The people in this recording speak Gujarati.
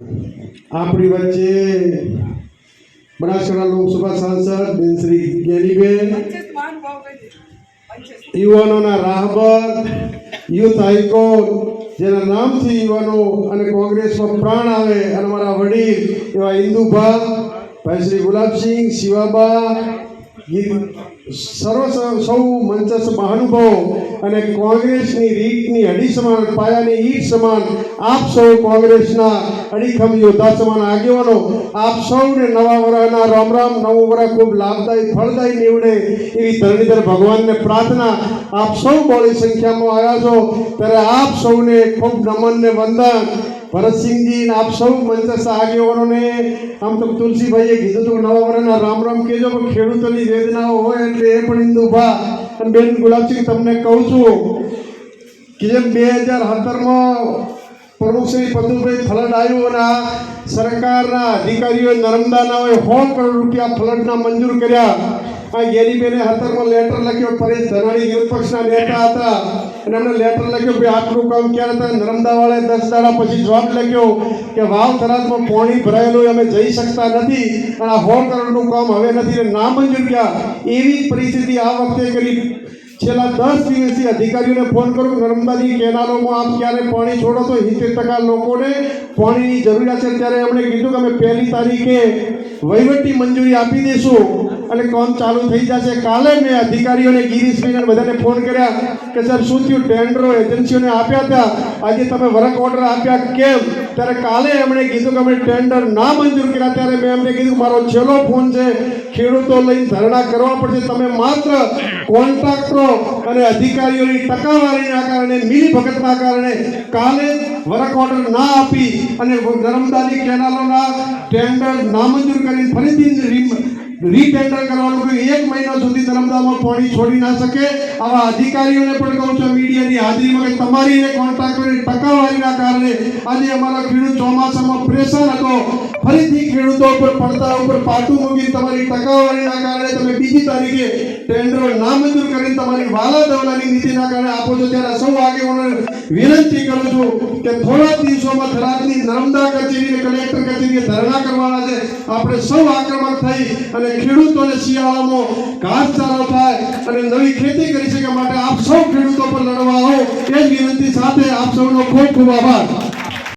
આપણી વચ્ચે બનાસકાંઠા લોકસભા સાંસદ બેન શ્રી પંચાયત યુવાનોના રાહબર યુથ આઇકોન જેના નામથી યુવાનો અને કોંગ્રેસમાં પ્રાણ આવે અને મારા વડીલ એવા ઇન્દુભા ભાઈ શ્રી ગુલાબસિંહ, શિવાબા સર્વ સૌ- મંચસ્થ મહાનુભાવો અને કોંગ્રેસની રીતની અડી સમાન, પાયાની ઈટ સમાન, આપ સૌ કોંગ્રેસના અડીખમ યોદ્ધા સમાન આગેવાનો, આપ સૌને નવા વરાના રામ રામ નવું વરા ખૂબ લાભદાયી, ફળદાયી નીવડે એવી ધરણીધર ભગવાનને પ્રાર્થના. આપ સૌ બોળી સંખ્યામાં આવ્યા છો, ત્યારે આપ સૌને ખૂબ નમન ને વંદન. ભરતસિંહજી ને આપ સૌ મંચસ્થ આગેવાનોને આમ તો તુલસીભાઈએ કીધું હતું નવા વર્ષના રામ રામ કહેજો, પણ ખેડૂતોની વેદનાઓ હોય એટલે એ પણ ઇન્દુભા અને બેન ગુલાબસિંહ, તમને કહું છું કે જેમ બે હજાર સત્તરમાં પ્રમુખ શ્રી પદુભાઈ ફલટ આવ્યું અને આ સરકારના અધિકારીઓએ નર્મદાના હોય સો કરોડ રૂપિયા ફલટના મંજૂર કર્યા. આ ગેરીબેને હતરમાં લેટર લખ્યો, પરેશ ધનાણી વિરોધ નેતા હતા. અને એમણે લેટર લખ્યો કે આટલું કામ ક્યારે થાય? નર્મદાવાળાએ દસ દાડા પછી જવાબ લખ્યો કે વાવ થરાદમાં પોણી ભરાયેલું અમે જઈ શકતા નથી. અને આ સો કરોડનું કામ હવે નથી ને ના મંજૂર કર્યા એવી પરિસ્થિતિ આ વખતે કરી. છેલ્લા દસ દિવસથી અધિકારીઓને ફોન કરું, નર્મદાની કેનાલોમાં આપ ક્યારે પાણી છોડો તો સિત્તેર ટકા લોકોને પાણીની જરૂરિયાત છે. ત્યારે એમણે કીધું કે અમે પહેલી તારીખે વહીવટી મંજૂરી આપી દઈશું. અને કામ ચાલુ થઈ જશે. કાલે મેં અધિકારીઓને ગિરીશભાઈને બધાને ફોન કર્યા કે સર શું થયું? ટેન્ડરો એજન્સીઓને આપ્યા હતા. આજે તમે વર્ક ઓર્ડર આપ્યા કેમ? ત્યારે કાલે એમણે કીધું કે અમે ટેન્ડર ના મંજૂર કર્યા. ત્યારે મેં એમને કીધું મારો છેલ્લો ફોન છે. ખેડૂતો લઈને ધરણા કરવા પડશે. તમે માત્ર કોન્ટ્રાક્ટરો અને અધિકારીઓની ટકાવારીના કારણે, મિલીભગતના કારણે કાલે વર્ક ઓર્ડર ના આપી અને નર્મદાની કેનાલોના ટેન્ડર નામંજૂર કરીને ફરીથી રીટેન્ડર કરવાનું કહ્યું. એક મહિનો સુધી નર્મદામાં પાણી છોડી ના શકે. આવા અધિકારીઓને પણ કહું છું, મીડિયાની હાજરીમાં કે તમારી એ કોન્ટ્રાક્ટરની ટકાવારીના કારણે આજે અમારા ખેડૂત ચોમાસામાં પ્રેશર હતો. ફરીથી ખેડૂતો ઉપર પડતા ઉપર પાટું મૂકી તમારી ટકાવારીના કારણે તમે બીજી તારીખે ટેન્ડરો નામંજૂર કરીને તમારી વાલા દવલાની નીતિના કારણે આપો છો. ત્યારે સૌ આગેવાનોને વિનંતી કરું છું કે થોડા દિવસોમાં થરાદની નર્મદા કચેરી કલેક્ટર કચેરીએ ધરણા કરવાના છે. આપણે સૌ આક્રમક થઈ અને ખેડૂતોને શિયાળામાં ઘાસચારો થાય અને નવી ખેતી કરી શકે માટે આપ સૌ ખેડૂતો પર લડવા આવો. એ જ વિનંતી સાથે આપ સૌનો ખૂબ ખૂબ આભાર.